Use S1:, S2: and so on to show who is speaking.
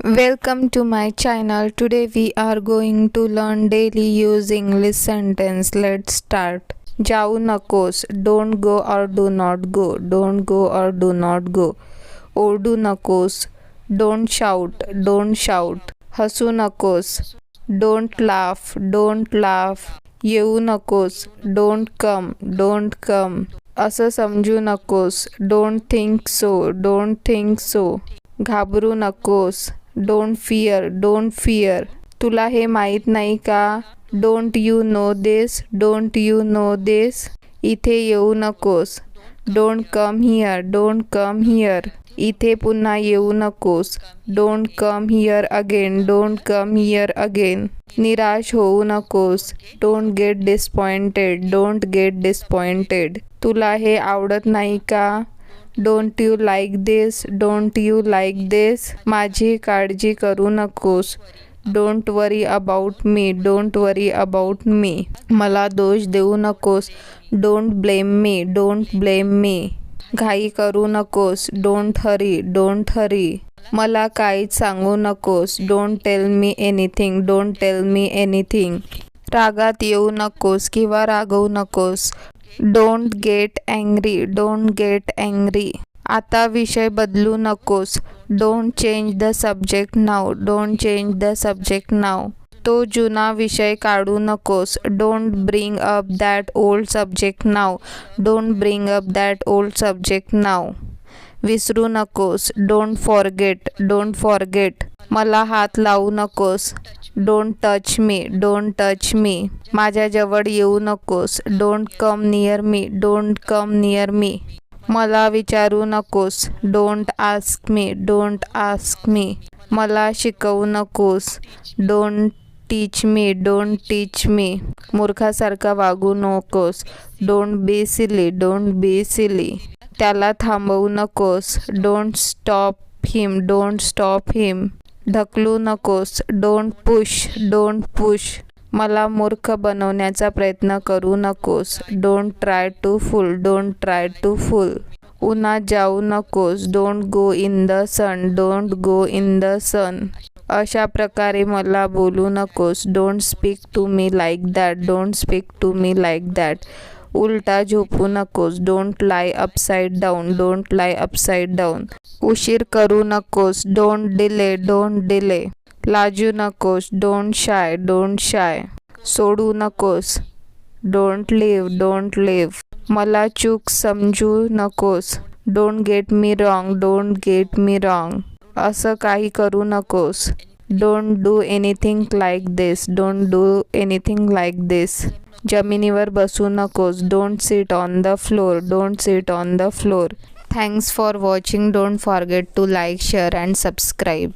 S1: Welcome to my channel. Today we are going to learn daily use English sentence. Let's start. जाऊ नकोस. Don't go or do not go. Don't go or do not go. ओरडू नकोस. Don't shout. Don't shout. हसू नकोस. Don't laugh. Don't laugh. येऊ नकोस. Don't come. Don't come. असं समजू नकोस. Don't think so. Don't think so. घाबरू नकोस. डोंट फियर डोंट फियर तुला हे माहीत नाही का? Don't you know this don't you know this इथे येऊ नकोस. Don't come here don't come here इथे पुन्हा येऊ नकोस. Don't come here again don't come here again निराश होऊ नकोस. Don't get disappointed don't get disappointed तुला हे आवडत नाही का? Don't you like this don't you like this माझी काळजी करू नकोस. Don't worry about me don't worry about me मला दोष देऊ नकोस. Don't blame me don't blame me घाई करू नकोस. डोंट हरी डोंट हरी मला काहीच सांगू नकोस. Don't tell me anything don't tell me anything रागात येऊ नकोस किंवा रागवू नकोस. Don't get angry don't get angry आता विषय बदलू नकोस. Don't change the subject now don't change the subject now तो जुना विषय काढू नकोस. Don't bring up that old subject now don't bring up that old subject now विसरू नकोस. डोंट फॉरगेट डोंट फॉरगेट मला हात लावू नकोस. Don't touch me don't touch me माझ्याजवळ येऊ नकोस. Don't come near me don't come near me मला विचारू नकोस. Don't ask me don't ask me मला शिकवू नकोस. Don't teach me don't teach me मूर्खासारखा वागू नकोस. Don't be silly don't be silly त्याला थांबवू नकोस. Don't stop him don't stop him ढकलू नकोस. डोंट पुश डोंट पुश मला मूर्ख बनवण्याचा प्रयत्न करू नकोस. Don't try to fool don't try to fool उन्हात जाऊ नकोस. Don't go in the sun don't go in the sun अशा प्रकारे मला बोलू नकोस. Don't speak to me like that don't speak to me like that उलटा झोपू नकोस. Don't lie upside down don't lie upside down उशीर करू नकोस. डोंट डिले डोंट डिले लाजू नकोस. डोंट शाय डोंट शाय सोडू नकोस. डोंट लिव्ह डोंट लिव्ह मला चूक समजू नकोस. Don't get me wrong don't get me wrong असं काही करू नकोस. Don't do anything like this don't do anything like this जमिनीवर बसू नकोस don't sit on the floor don't sit on the floor thanks for watching don't forget to like share and subscribe